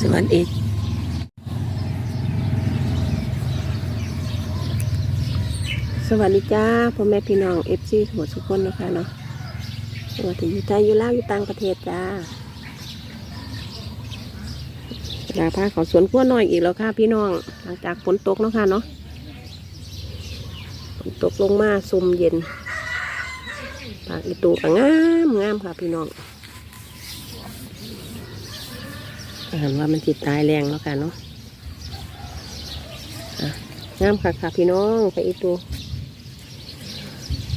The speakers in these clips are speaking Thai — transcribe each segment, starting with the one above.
สวัสดีสวัสดีจ้าพ่อแม่พี่น้องเอฟซีสมุทรสุคนนะคะเนาะสวัสดีอยู่ไทยอยู่ลาวอยู่ต่างประเทศจ้าลาพาเขาสวนขั้วน้อยอีกแล้วค่ะพี่น้อง หลังจากฝนตกเนาะค่ะเนาะฝนตกลงมาซุ่มเย็นปากอีตูก็งามงามค่ะพี่น้อง อาหารว่ามันจิตตายแรงแล้วค่ะเนาะงามค่ะค่ะพี่น้องไปอีตัว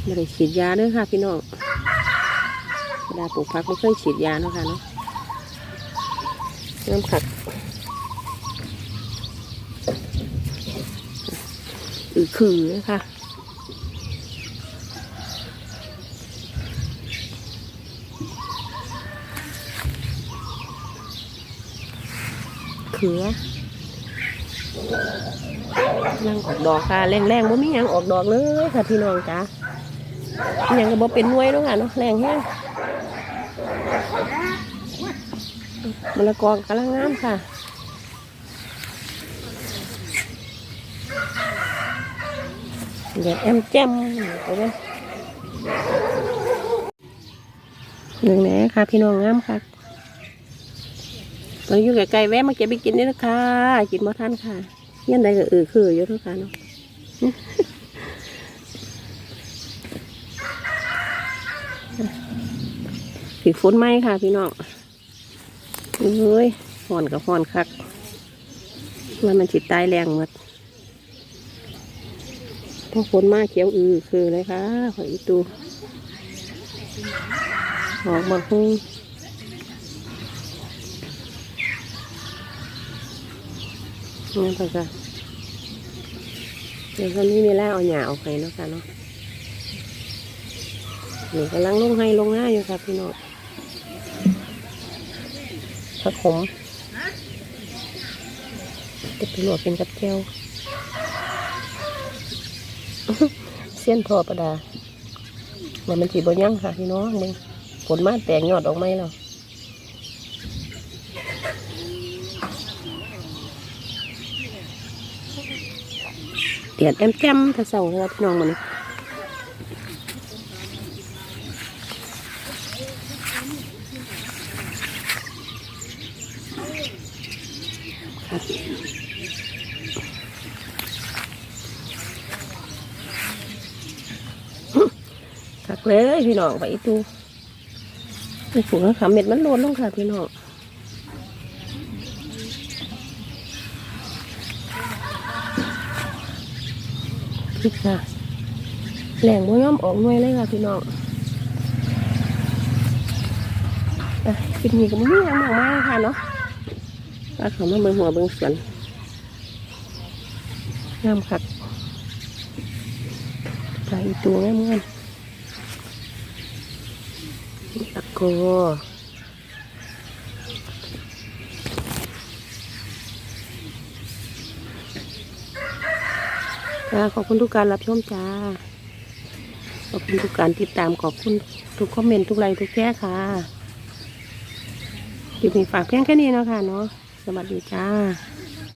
ไม่ได้ฉีดยาเด้วยค่ะ พี่น้องเวลาปลูกพักไม่เคยฉีดยาเนาะค่ะเนาะงามค่ะอือคือเลยค่ะ ขือยังออกดอกค่ะแรงแรงๆบ่มียังออกดอกเลยค่ะพี่น้องจ้ายังก็บ่เป็นน่วยเนาะค่ะเนาะแรงแห้งมะละกอกำลังงามค่ะเดี๋ยวแอมแจ่มไปเลยหนึ่งแหน่ค่ะพี่น้องงามค่ะ ตอนอยู่ไกลๆแวะมาเก็บไปกินนี่นะคะกินบ่ทันค่ะยันใดก็เออคืออยู่ทุกค่ะเนาะผีฝนไหมค่ะ พี่น้องเอ้ยห่อนกับห่อนคักมันมันจิตตายแรงหมดพอฝนมากเขียวอือคือเลยค่ะ ขออีตูออกมาหุ้ง นี่ไปค่ะเดี๋ยวคนนี้มีแล้วเอาหยาออกไปเนาะค่ะเนาะนี่กำลังลงให้ลงหน้าอยู่ค่ะพี่น้องผักขมจะไปลวกเป็นกับแก้วเส้นทอประดามันมันสีบยั่งค่ะพี่น้องมึงผลมาแตกยอดออกไหมเรา เดียดแอมแจมถ้าเศร้าเลยพี่น้องมันครับคักเลยพี่น้องไปอีตูไปผูกแล้วขาเม็ดมันโดนลงค่ะพี่น้อง พริกค่ะแหล่งบ่ย่อมออกหน่วยเลยค่ะพี่น้องอะคลิปนี้ก็ไมมีอย่างมากมายค่ะเนาะปลาเขามาเบิ่งหัวเบิ่งสวนงามคักปลาอีตัวงามงามตะโก ค่ะขอบคุณทุกการรับชมจ้า ขอบคุณทุกการติดตามขอบคุณทุกคอมเมนต์ทุกไลค์ทุกแชร์ค่ะคลิปนี้ฝากเพียงแค่นี้เนาะค่ะเนาะสวัสดีจ้า